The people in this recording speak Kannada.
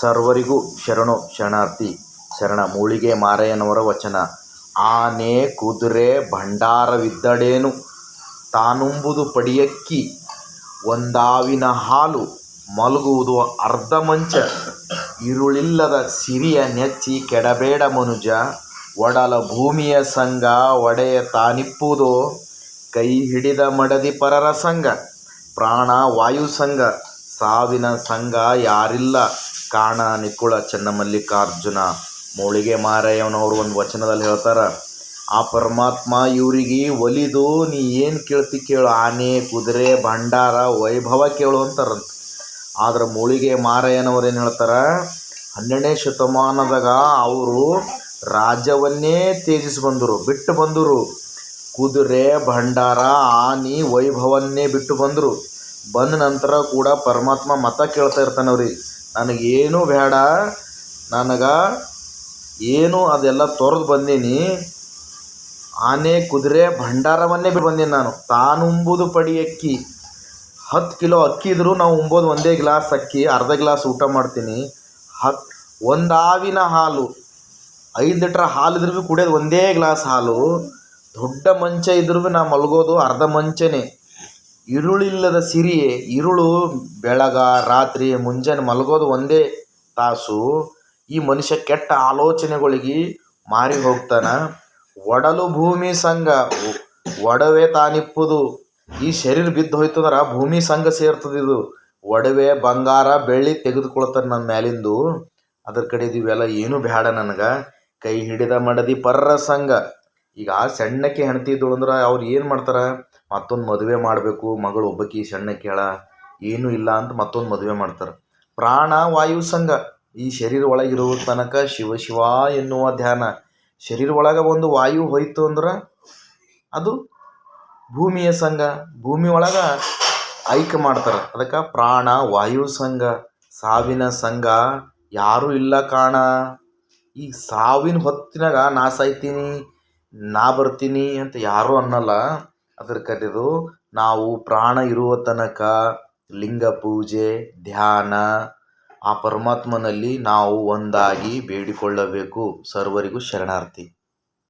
ಸರ್ವರಿಗೂ ಶರಣು ಶರಣಾರ್ಥಿ, ಶರಣ ಮೂಳಿಗೆ ಮಾರಯ್ಯನವರ ವಚನ. ಆನೆ ಕುದುರೆ ಭಂಡಾರವಿದ್ದಡೇನು? ತಾನುಂಬುದು ಪಡಿಯಕ್ಕಿ, ಒಂದಾವಿನ ಹಾಲು ಮಲಗುವುದು ಅರ್ಧ ಮಂಚ. ಇರುಳಿಲ್ಲದ ಸಿರಿಯ ನೆಚ್ಚಿ ಕೆಡಬೇಡ ಮನುಜ, ಒಡಲ ಭೂಮಿಯ ಸಂಘ ಒಡೆಯ ತಾನಿಪ್ಪುದೋ ಕೈ ಹಿಡಿದ ಮಡದಿ ಪರರ ಸಂಘ ಪ್ರಾಣ ವಾಯು ಸಂಘ ಸಾವಿನ ಸಂಘ ಯಾರಿಲ್ಲ. ಕಾಣ, ನಿಕುಳ, ಚೆನ್ನಮಲ್ಲಿಕಾರ್ಜುನ, ಮೌಳಿಗೆ ಮಾರಯ್ಯನವರು ಒಂದು ವಚನದಲ್ಲಿ ಹೇಳ್ತಾರೆ, ಆ ಪರಮಾತ್ಮ ಇವರಿಗೆ ಒಲಿದು, ನೀ ಏನು ಕೇಳ್ತಿ ಕೇಳು, ಆನೆ, ಕುದುರೆ, ಭಂಡಾರ, ವೈಭವ ಕೇಳು ಅಂತಾರಂತ. ಆದ್ರೆ ಮೂಳಿಗೆ ಮಾರಯ್ಯನವ್ರು ಏನು ಹೇಳ್ತಾರೆ, ಹನ್ನೆರಡನೇ ಶತಮಾನದಾಗ ಅವರು ರಾಜ್ಯವನ್ನೇ ತೇಜಿಸಿ ಬಂದರು, ಬಿಟ್ಟು ಬಂದರು. ಕುದುರೆ, ಭಂಡಾರ, ಆನೆ, ವೈಭವನ್ನೇ ಬಿಟ್ಟು ಬಂದರು. ಬಂದ ನಂತರ ಕೂಡ ಪರಮಾತ್ಮ ಮತ ಕೇಳ್ತಾ ಇರ್ತಾನೆ ನನಗೇನು ಬೇಡ, ನನಗೆ ಏನು ಅದೆಲ್ಲ ತೊರೆದು ಬಂದೀನಿ. ಆನೆ, ಕುದುರೆ, ಭಂಡಾರವನ್ನೇ ಬಿಟ್ಟು ಬಂದೀನಿ ನಾನು. ತಾನು ಉಂಬುದು ಪಡಿ ಅಕ್ಕಿ. ಹತ್ತು ಕಿಲೋ ಅಕ್ಕಿ ಇದ್ದರೂ ನಾವು ಉಂಬೋದು, ಒಂದೇ ಗ್ಲಾಸ್ ಅಕ್ಕಿ, ಅರ್ಧ ಗ್ಲಾಸ್ ಊಟ ಮಾಡ್ತೀನಿ. ಹತ್ತು, ಒಂದು ಆವಿನ ಹಾಲು. ಐದು ಲೀಟ್ರ್ ಹಾಲು ಇದ್ರೂ ಭೀ ಕುಡಿಯೋದು ಒಂದೇ ಗ್ಲಾಸ್ ಹಾಲು. ದೊಡ್ಡ ಮಂಚ ಇದ್ರೂ ಭೀ ನಾ ಮಲಗೋದು ಅರ್ಧ ಮಂಚನೇ. ಇರುಳಿಲ್ಲದ ಸಿರಿಯೇ, ಇರುಳು ಬೆಳಗ ರಾತ್ರಿ ಮುಂಜಾನೆ ಮಲಗೋದು ಒಂದೇ ತಾಸು. ಈ ಮನುಷ್ಯ ಕೆಟ್ಟ ಆಲೋಚನೆಗಳಿಗೆ ಮಾರಿ ಹೋಗ್ತಾನ. ಒಡಲು ಭೂಮಿ ಸಂಘ, ಒಡವೆ ತಾನಿಪ್ಪುದು. ಈ ಶರೀರ ಬಿದ್ದು ಹೋಯ್ತಂದ್ರೆ ಭೂಮಿ ಸಂಘ ಸೇರ್ತದೆ ಇದು. ಒಡವೆ ಬಂಗಾರ ಬೆಳ್ಳಿ ತೆಗೆದುಕೊಳ್ತಾರೆ ನನ್ನ ಮ್ಯಾಲಿಂದು. ಅದ್ರ ಕಡೆದು ಇವೆಲ್ಲ ಏನೂ ಬೇಡ ನನಗೆ. ಕೈ ಹಿಡಿದ ಮಡದಿ ಪರ್ರ ಸಂಘ. ಈಗ ಸಣ್ಣಕ್ಕೆ ಹೆಂಡತಿ ಇದ್ದಳು ಅಂದ್ರೆ ಅವ್ರು ಏನು ಮಾಡ್ತಾರೆ? ಮತ್ತೊಂದು ಮದುವೆ ಮಾಡಬೇಕು, ಮಗಳು ಒಬ್ಬಕಿ ಸಣ್ಣಕ್ಕೆ ಹೇಳ, ಏನೂ ಇಲ್ಲ ಅಂತ ಮತ್ತೊಂದು ಮದುವೆ ಮಾಡ್ತಾರೆ. ಪ್ರಾಣ ವಾಯು ಸಂಘ, ಈ ಶರೀರ ಒಳಗಿರುವ ತನಕ ಶಿವ ಶಿವ ಎನ್ನುವ ಧ್ಯಾನ. ಶರೀರ ಒಳಗೆ ಒಂದು ವಾಯು ಹೋಯ್ತು ಅಂದ್ರೆ ಅದು ಭೂಮಿಯ ಸಂಘ. ಭೂಮಿ ಒಳಗೆ ಐಕ್ಯ ಮಾಡ್ತಾರೆ. ಅದಕ್ಕೆ ಪ್ರಾಣ ವಾಯು ಸಂಘ, ಸಾವಿನ ಸಂಘ ಯಾರೂ ಇಲ್ಲ ಕಾಣ. ಈ ಸಾವಿನ ಹೊತ್ತಿನಾಗ ನಾ ಸಾಯ್ತೀನಿ ನಾ ಬರ್ತೀನಿ ಅಂತ ಯಾರೂ ಅನ್ನಲ್ಲ. ಅದ್ರ ಕಡೆದು ನಾವು ಪ್ರಾಣ ಇರುವ ತನಕ ಲಿಂಗ ಪೂಜೆ, ಧ್ಯಾನ, ಆ ಪರಮಾತ್ಮನಲ್ಲಿ ನಾವು ಒಂದಾಗಿ ಬೇಡಿಕೊಳ್ಳಬೇಕು. ಸರ್ವರಿಗೂ ಶರಣಾರ್ಥಿ.